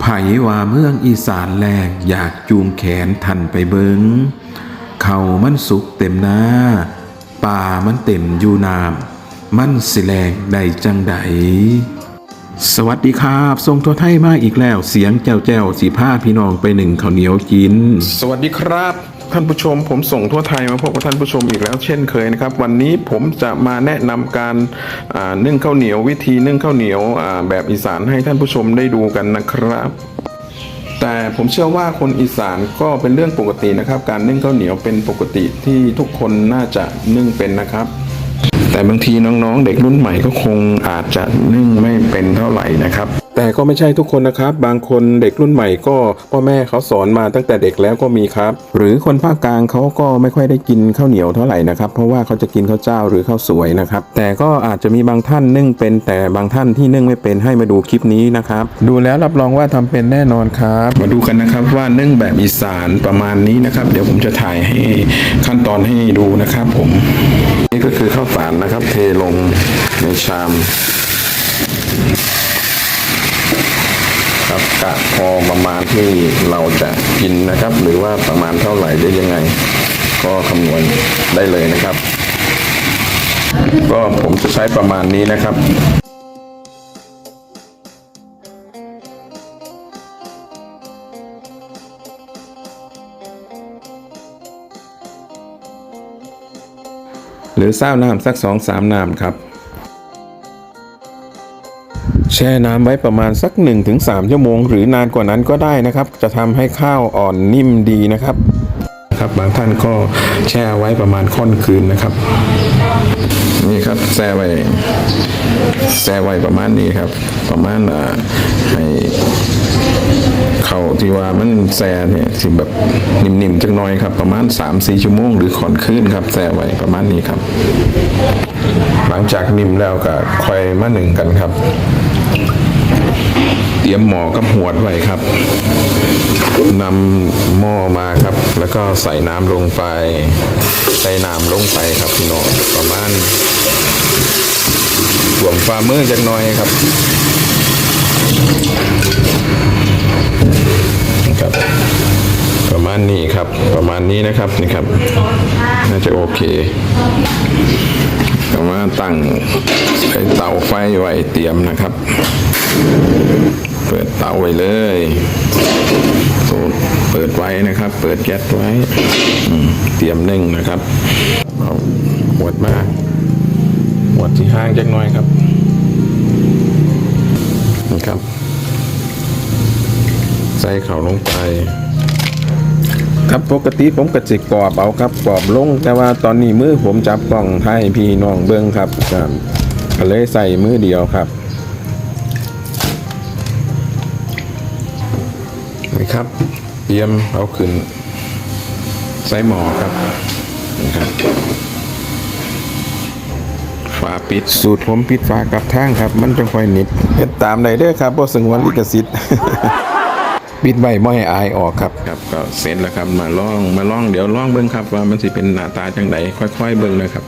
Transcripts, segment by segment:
ไผว่าเมืองอีสานแลงอยากจูงแขนทันไปเบิงเขามันสุกเต็มหน้า ป่ามันเต็มอยู่น้ำมันสิแลงได้จังใดสวัสดีครับทรงทัวไทยมาอีกแล้ว เสียงแจ้วแจ้วสีผ้าพี่น้องไปหนึ่งข้าวเหนียวกิน สวัสดีครับ ท่านผู้ชมผมส่งทั่วไทยมาพบกับท่านผู้ชมอีกแล้ว เช่นเคยนะครับ วันนี้ผมจะมาแนะนำการนึ่งข้าวเหนียววิธีนึ่งข้าวเหนียวแบบอีสานให้ท่านผู้ชมได้ดูกันนะครับแต่ผมเชื่อว่าคนอีสานก็เป็นเรื่องปกตินะครับ การนึ่งข้าวเหนียวเป็นปกติที่ทุกคนน่าจะนึ่งเป็นนะครับ แต่บางทีน้องๆ เด็กรุ่นใหม่ก็คงอาจจะนึ่งไม่เป็นเท่าไหร่นะครับ แต่ก็ไม่ใช่ทุกคนนะครับ บางคนเด็กรุ่นใหม่ก็พ่อแม่เขาสอนมาตั้งแต่เด็กแล้วก็มีครับ หรือคนภาคกลางเขาก็ไม่ค่อยได้กินข้าวเหนียวเท่าไหร่นะครับ เพราะว่าเขาจะกินข้าวเจ้าหรือข้าวสวยนะครับ แต่ก็อาจจะมีบางท่านนึ่งเป็น แต่บางท่านที่นึ่งไม่เป็นให้มาดูคลิปนี้นะครับ ดูแล้วรับรองว่าทำเป็นแน่นอนครับ มาดูกันนะครับว่านึ่งแบบอีสานประมาณนี้นะครับ เดี๋ยวผมจะถ่ายให้ขั้นตอนให้ดูนะครับผม นี่ก็คือข้าวสารนะครับ เทลงในชามครับกะพอประมาณที่เราจะกินนะครับ หรือว่าประมาณเท่าไหร่ได้ยังไง ก็คำนวณได้เลยนะครับ ก็ผมจะใช้ประมาณนี้นะครับ หรือเศร้าน้ำสักสองสามน้ำครับ แช่น้ำไว้ประมาณสัก 1-3 ชั่วโมง หรือนานกว่านั้นก็ได้นะครับ จะทำให้ข้าวอ่อนนิ่มดีนะครับครับบางท่านก็แช่ไว้ประมาณค่อนคืนนะครับ นี่ครับแช่ไว้แช่ไว้ประมาณนี้ครับ ประมาณอ่าให้ เขาที่ว่ามันแช่เนี่ยสิแบบนิ่มๆจังน้อยครับ ประมาณ3-4ชั่วโมงหรือค่อนคืนครับแช่ไว้ประมาณนี้ครับ หลังจากนิ่มแล้วก็ค่อยมาหนึ่งกันครับ เตรียมหม้อกับหวดไว้ครับนำหม้อมาครับ แล้วก็ใส่น้ำลงไป ใส่น้ำลงไปครับพี่น้องประมาณหวมฟ้ามือจักหน่อยครับ ครับ ประมาณนี้ครับประมาณนี้นะครับนี่ครับ น่าจะโอเคก็มาตั้งใช้เตาไฟไว้เตรียมนะครับ เปิดเตาไว้เลยสูตรเปิดไว้นะครับ เปิดแก๊สไว้เตรียมนึ่งนะครับเอาหวดมาหวดที่ห้างจักหน่อยครับนี่ครับ ใส่เข่าลงไป ครับปกติผมก็จิกรอบเอาครับกรอบลง แต่ว่าตอนนี้มือผมจับกล้องให้พี่น้องเบิ้งครับก็ก็เลยใส่มือเดียวครับนี่ครับเตรียมเอาขึ้นใส่หมอครับนี่ครับฝาปิดสูตรผมปิดฝากับทางครับ มันจังค่อยนิดเฮ็ดตามได้เด้อครับบ่สงวนลิขสิทธิ์ ปิดไว้ไม่ให้อายออกครับ ครับก็เสร็จแล้วครับมาลองมาลองเดี๋ยวลองเบิ้งครับ ว่ามันสิเป็นหน้าตาจังไดค่อย ๆ เบิ้งนะครับ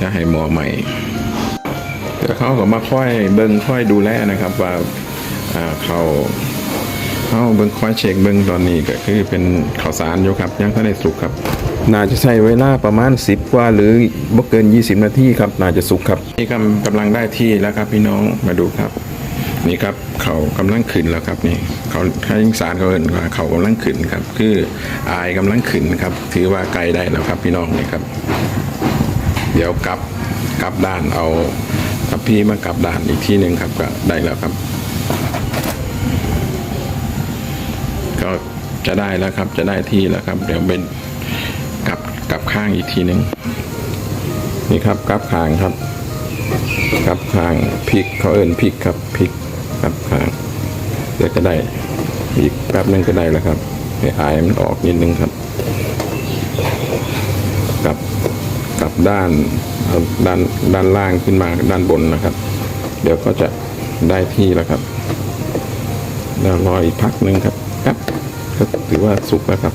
จะให้หมอใหม่เดี๋ยวเขาก็มาค่อยเบิ้งค่อยดูแลนะครับว่าอ่าเขาเขาเบิ้งค่อยเช็คเบิ้งตอนนี้ก็คือเป็นข่าวสารอยู่ครับยังก็ได้สุกครับน่าจะใช้เวลาประมาณ 10กว่าหรือบ่เกิน 20 นาทีครับ น่าจะสุกครับนี่กำกำลังได้ที่แล้วครับพี่น้องมาดูครับ นี่ครับเขากำลังขึ้นแล้วครับนี่เขาถ้ายิงสารเขาเห็นว่าเขากำลังขึ้นครับ คืออายกำลังขึ้นครับ ถือว่าไกลได้แล้วครับ พี่น้องนี่ครับ เดี๋ยวกลับกลับด้านเอาทัพพี่มากลับด้านอีกที่หนึ่งครับก็ได้แล้วครับ ก็จะได้แล้วครับ จะได้ที่แล้วครับ เดี๋ยวเป็นกลับกลับข้างอีกทีหนึ่งนี่ครับกลับข้างครับกลับข้างพริกเขาเอิ้นพริกครับพริก กับเดี๋ยวก็ได้อีกแป๊บนึงก็ได้แล้วครับให้อายมันออกนิดนึงครับกลับกลับด้านด้านด้านล่างขึ้นมาด้านบนนะครับ เดี๋ยวก็จะได้ที่แล้วครับแล้วรออีกพักหนึ่งครับครับก็ถือว่าสุกแล้วครับ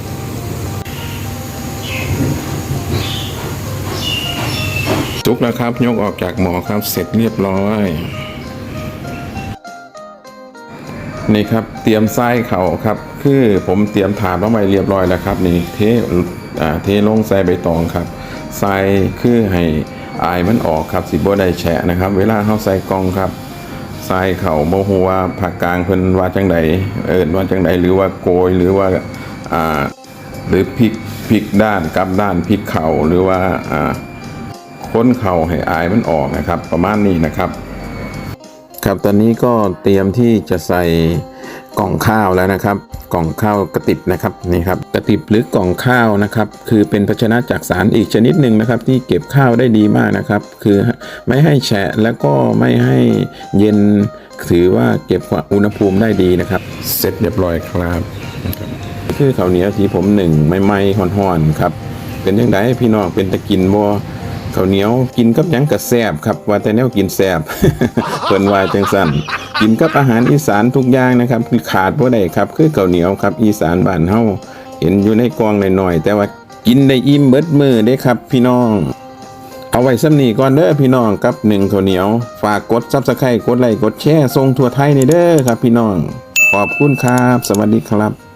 สุกแล้วครับ ยกออกจากหม้อครับเสร็จเรียบร้อย นี่ครับเตรียมไส้เขาครับ คือผมเตรียมถาดมาไว้เรียบร้อยแล้วครับ นี่เทอ่าเทลงใส่ใบตองครับใส่คือให้อายมันออกครับสิบ่ได้แฉะนะครับ เวลาเฮาใส่กล่องครับทรายเขาโมโหว่าภาคกลางเพิ่นว่าจังใดเอิ้นว่าจังใดหรือว่าโกยหรือว่าอ่าหรือพลิกพลิกด้านกลับด้านพลิกเข่าหรือว่าอ่าค้นเข่าให้อายมันออกนะครับ ประมาณนี้นะครับ ครับตอนนี้ก็เตรียมที่จะใส่กล่องข้าวแล้วนะครับ กล่องข้าวกระติบนะครับนี่ครับกระติบหรือกล่องข้าวนะครับ คือเป็นภาชนะจากสารอีกชนิดหนึ่งนะครับ ที่เก็บข้าวได้ดีมากนะครับ คือไม่ให้แฉะแล้วก็ไม่ให้เย็นถือว่าเก็บอุณหภูมิได้ดีนะครับ เสร็จเรียบร้อยครับคือข้าวเหนียวที่ผมหนึ่งไม่ไหม้ห่อนๆครับเป็นยังไงพี่น้องเป็นตะกินบ่ ข้าวเหนียวกินกับหยังกะแซบครับว่าแต่แนวกินแซบ เพิ่นว่าจังสั่นกินกับอาหารอีสานทุกอย่างนะครับคือขาดบ่ได้ครับ คือข้าวเหนียวครับอีสานบ้านเฮาเห็นอยู่ในกองหน่อยๆแต่ว่ากินได้อิ่มเบิดมือเด้ครับ พี่น้องเอาไว้ซ้ำนี้ก่อนเด้อพี่น้องกับหนึ่งข้าวเหนียว ฝากกด Subscribe กดไลค์กดแชร์ส่งทั่วไทยในเด้อครับ พี่น้องขอบคุณครับ สวัสดีครับ